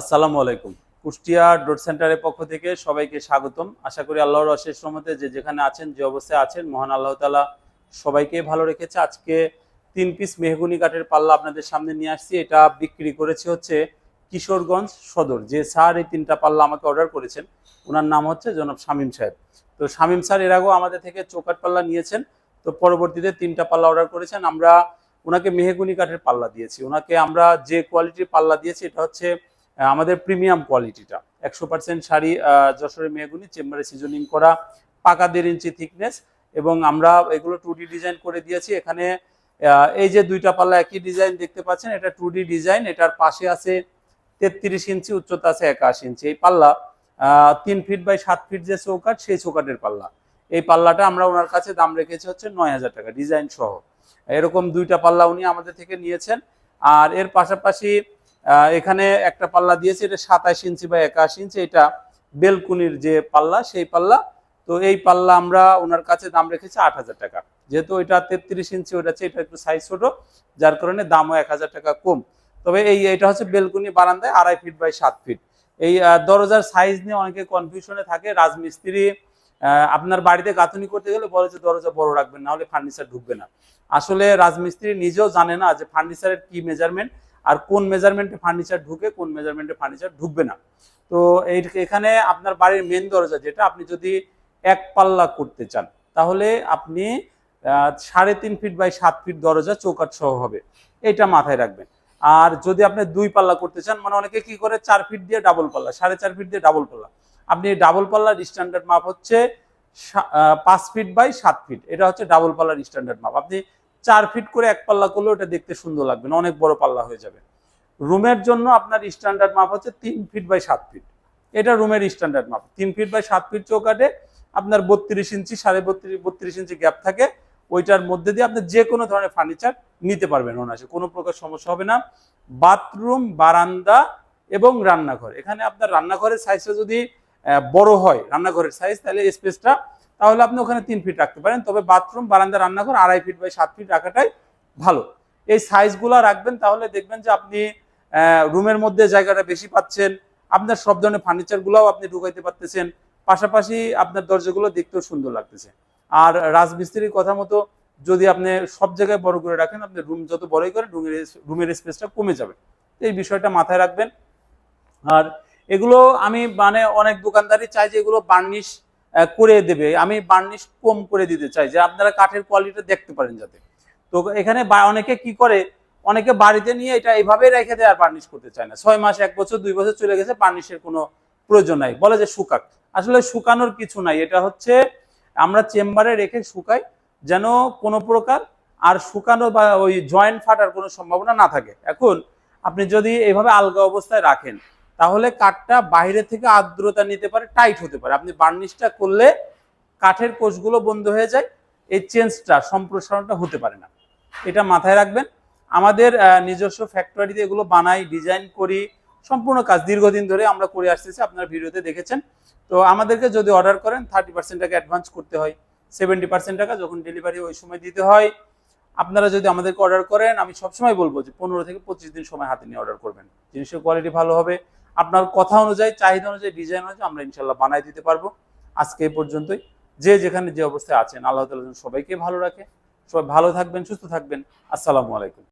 আসসালামু আলাইকুম। কুষ্টিয়া ডোর সেন্টারের পক্ষ থেকে সবাইকে স্বাগতম। আশা করি আল্লাহর অশেষ রহমতে যে যেখানে আছেন, যে অবস্থায় আছেন, মহান আল্লাহ তালা সবাইকে ভালো রেখেছে। আজকে তিন পিস মেহগুনি কাঠের পাল্লা আপনাদের সামনে নিয়ে আসছি। এটা বিক্রি করেছে হচ্ছে কিশোরগঞ্জ সদর। যে স্যার এই তিনটা পাল্লা আমাকে অর্ডার করেছেন, ওনার নাম হচ্ছে জনাব শামীম সাহেব। তো শামীম স্যার এর আগেও আমাদের থেকে চৌকাট পাল্লা নিয়েছেন, তো পরবর্তীতে তিনটা পাল্লা অর্ডার করেছেন। আমরা ওনাকে মেহগুনি কাঠের পাল্লা দিয়েছি। ওনাকে আমরা যে কোয়ালিটির পাল্লা দিয়েছি, এটা হচ্ছে আমাদের প্রিমিয়াম কোয়ালিটিটা একশো পার্সেন্ট শাড়ি যশোরের মেহগুনি, চেম্বারে সিজনিং করা, পাকা দেড় ইঞ্চি থিকনেস এবং আমরা এগুলো টু ডিজাইন করে দিয়েছি। এখানে এই যে দুইটা পাল্লা একই ডিজাইন দেখতে পাচ্ছেন, এটা টু ডিজাইন এটার পাশে আছে তেত্রিশ ইঞ্চি, উচ্চতা আছে একাশি ইঞ্চি। এই পাল্লা তিন ফিট বাই সাত ফিট যে চৌকাট সেই চৌকাটের পাল্লা। এই পাল্লাটা আমরা ওনার কাছে দাম রেখেছি হচ্ছে নয় হাজার টাকা, ডিজাইন সহ। এরকম দুইটা পাল্লা উনি আমাদের থেকে নিয়েছেন। আর এর পাশাপাশি এখানে একটা পাল্লা দিয়েছে, এটা সাতাশ ইঞ্চি বা একাশি ইঞ্চি, এটা বেলকুনির যে পাল্লা, সেই পাল্লা। তো এই পাল্লা আমরা ওনার কাছে দাম রেখেছি আট হাজার টাকা। যেহেতু এটা তেত্রিশ ইঞ্চি ওটা এটা একটু সাইজ ছোট, যার কারণে দামও এক হাজার টাকা কম। তবে এই, এটা হচ্ছে বেলকুনি বারান্দায় আড়াই ফিট বাই সাত ফিট এই দরজার সাইজ নিয়ে অনেকে কনফিউশনে থাকে, রাজমিস্ত্রি আপনার বাড়িতে গাঁথনি করতে গেলে বলে যে দরজা বড় রাখবেন, না হলে ফার্নিচার ঢুকবে না। আসলে রাজমিস্ত্রি নিজেও জানে না যে ফার্নিচারের কি মেজারমেন্ট আর কোন মেজারমেন্টে ফার্নিচার ঢুকে, কোন মেজারমেন্টে ফার্নিচার ঢুকবে না। তো এই এখানে আপনার বাড়ির মেন দরজা যেটা, আপনি যদি এক পাল্লা করতে চান, তাহলে আপনি সাড়ে তিন ফিট বাই সাত ফিট দরজা চৌকাট সহ হবে। এটা মাথায় রাখবেন। আর যদি আপনি দুই পাল্লা করতে চান মানে অনেকে কি করে, চার ফিট দিয়ে ডাবল পাল্লা, সাড়ে চার ফিট দিয়ে ডাবল পাল্লা। আপনি ডাবল পাল্লার স্ট্যান্ডার্ড মাপ হচ্ছে পাঁচ ফিট বাই সাত ফিট এটা হচ্ছে ডাবল পাল্লার স্ট্যান্ডার্ড মাপ আপনি চার ফিট করে এক পাল্লা করলেও ওটা দেখতে সুন্দর লাগবে না, অনেক বড় পাল্লা হয়ে যাবে। রুমের জন্য আপনার স্ট্যান্ডার্ড মাপ হচ্ছে তিন ফিট বাই সাত ফিট এটা রুমের স্ট্যান্ডার্ড মাপ তিন ফিট বাই সাত ফিট চৌকাটে আপনার বত্রিশ ইঞ্চি, সাড়ে বত্রিশ বত্রিশ ইঞ্চি গ্যাপ থাকে। ওইটার মধ্যে দিয়ে আপনি যে কোনো ধরনের ফার্নিচার নিতে পারবেন অনায়াসে, কোনো প্রকার সমস্যা হবে না। বাথরুম, বারান্দা এবং রান্নাঘর। এখানে আপনার রান্নাঘরের সাইজটা যদি বড় হয়, রান্নাঘরের সাইজ তাহলে স্পেসটা তাহলে আপনি ওখানে তিন ফিট রাখতে পারেন। তবে বাথরুম বারান্দা, রান্নাঘর আড়াই ফিট বাই সাত ফিট রাখাটাই ভালো। এই সাইজগুলো রাখবেন তাহলে দেখবেন যে আপনি রুমের মধ্যে জায়গাটা বেশি পাচ্ছেন। আপনার সব ধরনের ফার্নিচারগুলোও আপনি ঢুকাইতে পারতেছেন। পাশাপাশি আপনার দরজাগুলো দেখতেও সুন্দর লাগতেছে। আর রাজমিস্ত্রির কথা মতো যদি আপনি সব জায়গায় বড় করে রাখেন, আপনি রুম যত বড়ই করে রুমের রুমের স্পেসটা কমে যাবে। এই বিষয়টা মাথায় রাখবেন। আর এগুলো আমি মানে অনেক দোকানদারই চাই যে এগুলো বার্নিশ করে দেবে। আমি বার্নিশ কম করে দিতে চাই, যে আপনারা কাঠের কোয়ালিটি দেখতে পারেন যাতে। তো এখানে অনেকে কি করে, অনেকে বাড়িতে নিয়ে এটা এইভাবেই রেখে দেয় আর বার্নিশ করতে চায় না। ছয় মাস, এক বছর, দুই বছর চলে গেছে বার্নিশের কোনো প্রয়োজন নাই। বলে যে শুকাক। আসলে শুকানোর কিছু নাই। এটা হচ্ছে আমরা চেম্বারে রেখে শুকাই, যেন কোনো প্রকার আর শুকানো বা ওই জয়েন্ট ফাটার কোনো সম্ভাবনা না থাকে। এখন আপনি যদি এইভাবে আলগা অবস্থায় রাখেন তাহলে কাঠটা বাইরে থেকে আর্দ্রতা নিতে পারে টাইট হতে পারে। আপনি বার্নিশটা করলে কাঠের কোষগুলো বন্ধ হয়ে যায়, এই চেঞ্জটা সম্প্রসারণটা হতে পারে না। এটা মাথায় রাখবেন। আমাদের নিজস্ব ফ্যাক্টরিতে এগুলো বানাই ডিজাইন করি, সম্পূর্ণ কাজ দীর্ঘদিন ধরে আমরা করে আসতেছি, আপনার ভিডিওতে দেখেছেন। তো আমাদেরকে যদি অর্ডার করেন থার্টি পার্সেন্ট টাকা অ্যাডভান্স করতে হয়। সেভেন্টি পার্সেন্ট টাকা যখন ডেলিভারি ওই সময় দিতে হয়। আপনারা যদি আমাদেরকে অর্ডার করেন, আমি সবসময় বলব যে পনেরো থেকে পঁচিশ দিন সময় হাতে নিয়ে অর্ডার করবেন। জিনিসের কোয়ালিটি ভালো হবে। আপনার কথা অনুযায়ী, চাহিদা অনুযায়ী ডিজাইন অনুযায়ী আমরা ইনশাল্লাহ বানাই দিতে পারব। আজকে এই পর্যন্তই। যে যেখানে যে অবস্থায় আছেন, আল্লাহ তালা সবাইকে ভালো রাখে। সবাই ভালো থাকবেন, সুস্থ থাকবেন। আসসালামু আলাইকুম।